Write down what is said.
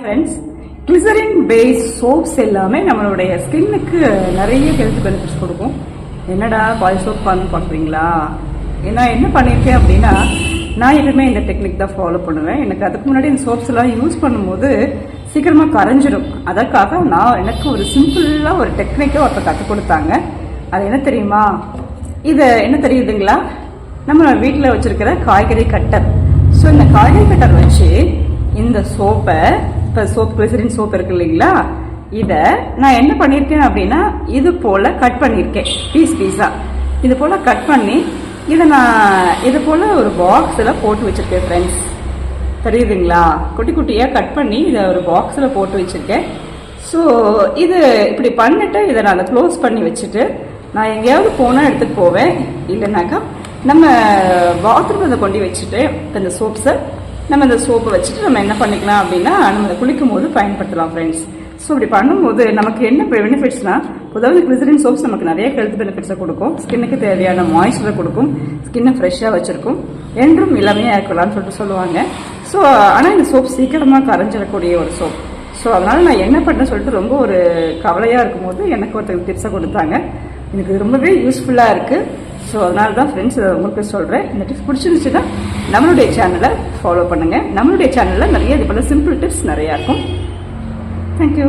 Friends glycerin base soaps எல்லாமே நம்மளுடைய ஸ்கின்னுக்கு நிறைய ஹெல்த் பெனிஃபிட்ஸ் கொடுக்கும். என்னடா பாய் சோப் பண்ணு பார்க்குறீங்களா? நான் என்ன பண்ணியிருக்கேன் அப்படின்னா நான் எப்பவுமே இந்த டெக்னிக் தான் ஃபாலோ பண்ணுவேன். எனக்கு அதுக்கு முன்னாடி இந்த சோப்ஸ் எல்லாம் யூஸ் பண்ணும்போது சீக்கிரமாக கரைஞ்சிடும் அதற்காக நான் எனக்கு ஒரு சிம்பிளாக ஒரு டெக்னிக்கை ஒருத்தர் கற்றுக் கொடுத்தாங்க. அது என்ன தெரியுமா? இது என்ன தெரியுதுங்களா? நம்ம வீட்டில் வச்சுருக்கிற காய்கறி கட்டர் ஸோ இந்த காய்கறி கட்டர் வச்சு இந்த சோப்பை இப்போ சோப் கிளிசரின் சோப் இருக்கு இல்லைங்களா? இதை நான் என்ன பண்ணியிருக்கேன் அப்படின்னா இது போல் கட் பண்ணியிருக்கேன் பீஸ் பீஸாக இது போல் கட் பண்ணி இதை நான் இது போல் ஒரு பாக்ஸில் போட்டு வச்சுருக்கேன் ஃப்ரெண்ட்ஸ் தெரியுதுங்களா? குட்டி குட்டியாக கட் பண்ணி இதை ஒரு பாக்ஸில் போட்டு வச்சுருக்கேன். ஸோ இது இப்படி பண்ணிட்டு இதை நான் க்ளோஸ் பண்ணி வச்சுட்டு நான் எங்கேயாவது போனால் எடுத்துகிட்டு போவேன். இல்லைனாக்கா நம்ம பாத்ரூம் கொண்டு வச்சுட்டு இந்த சோப்ஸை நம்ம இந்த சோப்பை வச்சுட்டு நம்ம என்ன பண்ணிக்கலாம் அப்படின்னா நம்ம இதை குளிக்கும் போது பயன்படுத்தலாம் ஃப்ரெண்ட்ஸ் ஸோ இப்படி பண்ணும்போது நமக்கு என்ன பெனிஃபிட்ஸ்னா பொதுவாக கிளிசரின் சோப்ஸ் நமக்கு நிறைய ஹெல்த் பெனிஃபிட்ஸை கொடுக்கும். ஸ்கின்னுக்கு தேவையான மாய்ஸ்சரை கொடுக்கும். ஸ்கின்னை ஃப்ரெஷ்ஷாக வச்சிருக்கும். என்றும் இளமையாக இருக்கலாம்னு சொல்லிட்டு சொல்லுவாங்க. ஸோ ஆனால் இந்த சோப் சீக்கிரமாக கரைஞ்சிடக்கூடிய ஒரு சோப் ஸோ அதனால் நான் என்ன பண்ணேன் சொல்லிட்டு ரொம்ப ஒரு கவலையாக இருக்கும்போது எனக்கு ஒருத்தர் டிப்ஸை கொடுத்தாங்க. எனக்கு ரொம்பவே யூஸ்ஃபுல்லாக இருக்குது ஸோ அதனால தான் ஃப்ரெண்ட்ஸ் உங்களுக்கு சொல்கிறேன் இந்த டிப்ஸ் பிடிச்சிருந்துச்சுன்னா நம்மளுடைய சேனலை ஃபாலோ பண்ணுங்கள் நம்மளுடைய சேனலில் நிறைய இது போல் சிம்பிள் டிப்ஸ் நிறையா இருக்கும். தேங்க்யூ